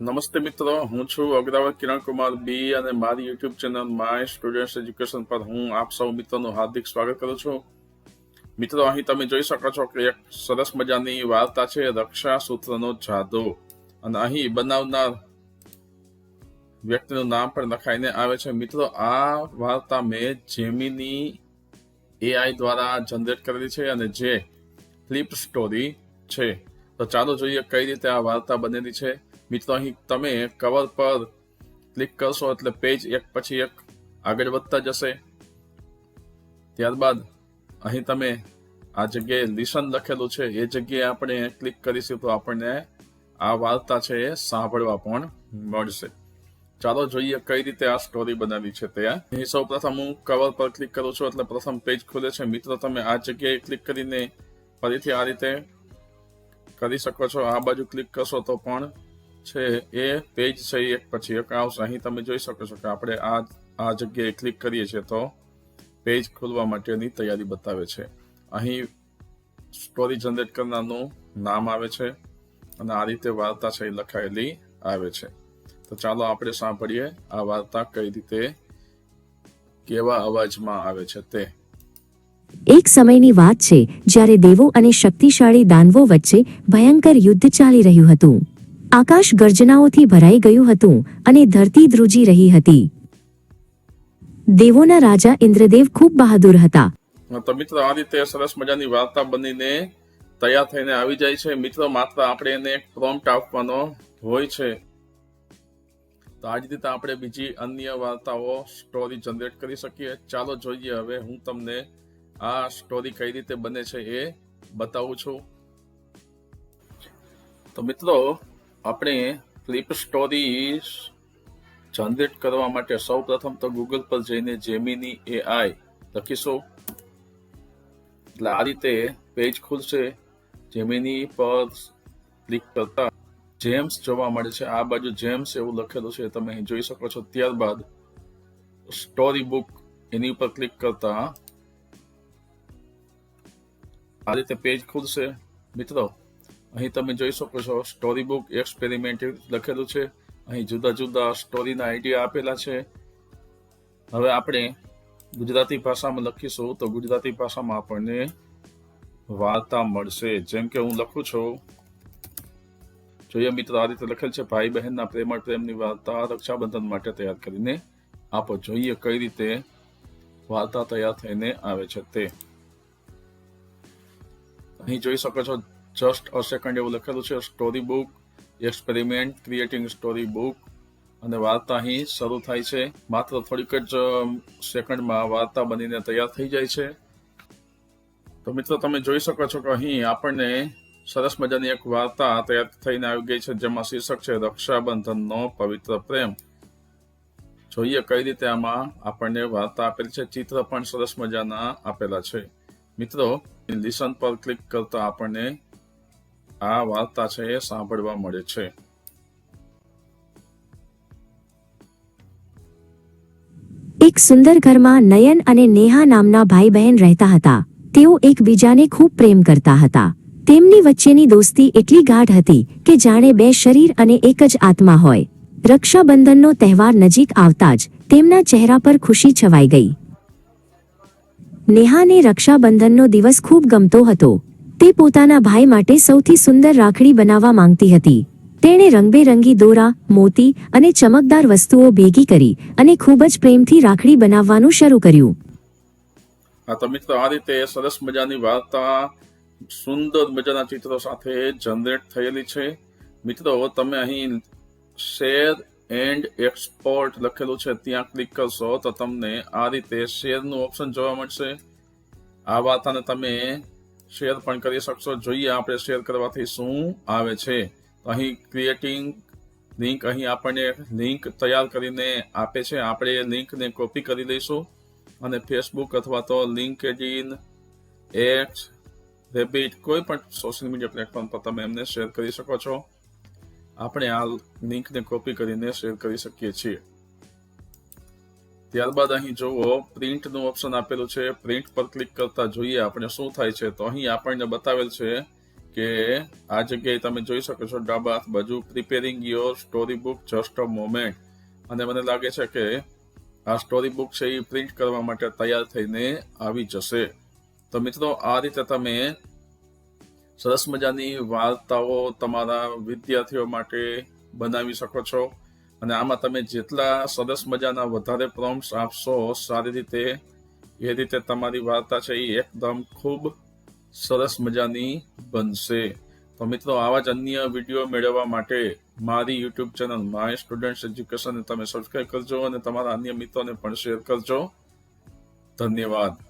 નમસ્તે મિત્રો, હું છું અગ્રાવત કિરણ કુમાર બી અને મારી YouTube channel my students education પર હું આપ સૌ મિત્રોનું હાર્દિક સ્વાગત કરું છું. મિત્રો, અહીં તમે જોઈ શકો છો કે એક સરસ મજાની વાર્તા છે, રક્ષા સૂત્રનો જાદુ. અને અહીં બનાવનાર વ્યક્તિનું નામ પણ લખાઈને આવે છે. મિત્રો, આ વાર્તા મેં જેમીની એઆઈ દ્વારા જનરેટ કરેલી છે અને જે ફ્લિપ સ્ટોરી છે. તો ચાલો જોઈએ કઈ રીતે આ વાર્તા બનેલી છે. મિત્રો, અહીં તમે કવર પર ક્લિક કરશો એટલે પેજ એક પછી એક આગળ વધતા જશે. ત્યારબાદ અહીં તમે આ જગ્યાએ લિસન લખેલું છે, એ જગ્યાએ આપણે ક્લિક કરીશું તો આપણને આ વાર્તા છે એ સાંભળવા પણ મળશે. ચાલો જોઈએ કઈ રીતે આ સ્ટોરી બનાવી છે તે. અહીં સૌ પ્રથમ હું કવર પર ક્લિક કરું છું એટલે પ્રથમ પેજ ખુલે છે. મિત્રો, તમે આ જગ્યાએ ક્લિક કરીને ફરીથી આ રીતે કરી શકો છો. આ બાજુ ક્લિક કરશો તો પણ છે એ પેજ છે એક પછી એક આવશે. અહીં તમે જોઈ શકો છો કે આપણે આ આ જગ્યાએ ક્લિક કરીએ છીએ તો પેજ ખોલવા માટેની તૈયારી બતાવે છે. અહીં સ્ટોરી જનરેટ કરનારનું નામ આવે છે અને આ રીતે વાર્તા છે લખાયેલી આવે છે. તો ચાલો આપણે સાંભળીએ આ વાર્તા કઈ રીતે કેવા અવાજમાં આવે છે તે. એક સમયની વાત છે જ્યારે દેવો અને શક્તિશાળી દાનવો વચ્ચે ભયંકર યુદ્ધ ચાલી રહ્યું હતું. આકાશ ગર્જનાઓથી ભરાઈ ગયું હતું અને ધરતી ધ્રુજી રહી હતી. દેવોના રાજા ઇન્દ્રદેવ ખૂબ બહાદુર હતા. તો મિત્રો, આ રીતે સરસ મજાની વાર્તા બનીને તૈયાર થઈને આવી જાય છે. મિત્રો, માત્ર આપણે એને એક પ્રોમ્પ્ટ આપવાનો હોય છે. તો આ જ રીતે આપણે બીજી અન્ય વાર્તાઓ સ્ટોરી જનરેટ કરી શકીએ. ચાલો જોઈએ હવે હું તમને આ સ્ટોરી કઈ રીતે બને છે એ બતાવું છું. તો મિત્રો આપણે ફ્લિપ સ્ટોરી જનરેટ કરવા માટે સૌ પ્રથમ તો ગૂગલ પર જઈને જેમીની એઆઈ લખીશું. એટલે આ રીતે પેજ ખુલશે. જેમીની પર ક્લિક કરતા જેમ્સ જોવા મળે છે. આ બાજુ જેમ્સ એવું લખેલું છે, તમે અહીં જોઈ શકો છો. ત્યારબાદ સ્ટોરી બુક એની ઉપર ક્લિક કરતા આ રીતે પેજ ખુલશે. મિત્રો અહીં તમે જોઈ શકો છો સ્ટોરી બુક એક્સપેરિમેન્ટ લખેલું છે. અહીં જુદા જુદા સ્ટોરીના આઈડિયા આપેલા છે. હવે આપણે ગુજરાતી ભાષામાં લખીશું, તો ગુજરાતી ભાષામાં આપણને વાર્તા મળશે. જેમ કે હું લખું છું, જોઈએ મિત્રો, આ રીતે લખેલ છે ભાઈ બહેનના પ્રેમ પ્રેમની વાર્તા રક્ષાબંધન માટે તૈયાર કરીને આપો. જોઈએ કઈ રીતે વાર્તા તૈયાર થઈને આવે છે તે. અહીં જોઈ શકો છો જસ્ટ અ સેકન્ડ એવું લખેલું છે story book experiment creating story book અને વાર્તા અહીં શરૂ થાય છે. માત્ર થોડીક જ સેકન્ડમાં વાર્તા બનીને તૈયાર થઈ જાય છે. તો મિત્રો તમે જોઈ શકો છો કે અહીં આપણને સરસ મજાની એક વાર્તા તૈયાર થઈને આવી ગઈ છે, જેમાં શીર્ષક છે, રક્ષાબંધનનો પવિત્ર પ્રેમ. જોઈએ કઈ રીતે આમાં આપણને વાર્તા આપેલી છે. ચિત્ર પણ સરસ મજાના આપેલા છે. મિત્રો લિસન પર ક્લિક કરતા આપણને આ વાર્તા છે એ સાંભળવા મળે છે. એક સુંદર ઘરમાં નયન અને નેહા નામના ભાઈ બહેન રહેતા હતા. તેઓ એકબીજાને ખૂબ પ્રેમ કરતા હતા. તેમની વચ્ચેની દોસ્તી એટલી ગાઢ હતી કે જાણે બે શરીર અને એક જ આત્મા હોય. રક્ષાબંધનનો તહેવાર નજીક આવતા જ તેમના ચહેરા પર ખુશી છવાઈ ગઈ. નેહાને રક્ષાબંધનનો દિવસ ખૂબ ગમતો હતો. તે પોતાના ભાઈ માટે સૌથી સુંદર રાખડી બનાવવા માંગતી હતી. તેણે રંગબેરંગી દોરા, મોતી અને ચમકદાર વસ્તુઓ ભેગી કરી અને ખૂબ જ પ્રેમથી રાખડી બનાવવાનું શરૂ કર્યું. હા, તો મિત્રો, આ રીતે સરસ મજાની વાર્તા, સુંદર મજાના ચિત્રો સાથે જનરેટ થયેલી છે. મિત્રો, તમે અહીં શેર એન્ડ એક્સપોર્ટ લખેલું છે, ત્યાં ક્લિક કરશો તો તમને આ રીતે શેરનું ઓપ્શન જોવા મળશે. આ વાર્તાને તમે શેર પણ કરી શકશો. જોઈએ આપણે શેર કરવાથી શું આવે છે. અહીં ક્રિએટિંગ લિંક અહીં આપણને લિંક તૈયાર કરીને આપે છે. આપણે એ લિંકને કોપી કરી લઈશું અને ફેસબુક અથવા તો લિંકડિન એક્સ રેબિટ કોઈ પણ સોશિયલ મીડિયા પ્લેટફોર્મ પર તમે એમને શેર કરી શકો છો. આપણે આ લિંકને કોપી કરીને શેર કરી શકીએ છીએ. ત્યારબાદ અહીં જુઓ, પ્રિન્ટનું ઓપ્શન આપેલું છે. પ્રિન્ટ પર ક્લિક કરતા જોઈએ આપણે શું થાય છે. તો અહીં આપણને બતાવેલ છે કે આ જગ્યાએ તમે જોઈ શકો છો ડાબા બાજુ preparing your story book just a moment અને મને લાગે છે કે આ સ્ટોરી બુક છે એ પ્રિન્ટ કરવા માટે તૈયાર થઈને આવી જશે. તો મિત્રો, આ રીતે તમે સરસ મજાની વાર્તાઓ તમારા વિદ્યાર્થીઓ માટે બનાવી શકો છો. અને આમાં તમે જેટલા સરસ મજાના વધારે પ્રોમ્પ્ટ્સ આપશો, સારી રીતે એ રીતે તમારી વાર્તા છે એ એકદમ ખૂબ સરસ મજાની બનશે. તો મિત્રો, આવા જ અન્ય વીડિયો મેળવવા માટે મારી YouTube channel my students education તમે સબસ્ક્રાઈબ કરજો અને તમારા અન્ય મિત્રોને પણ શેર કરજો. ધન્યવાદ.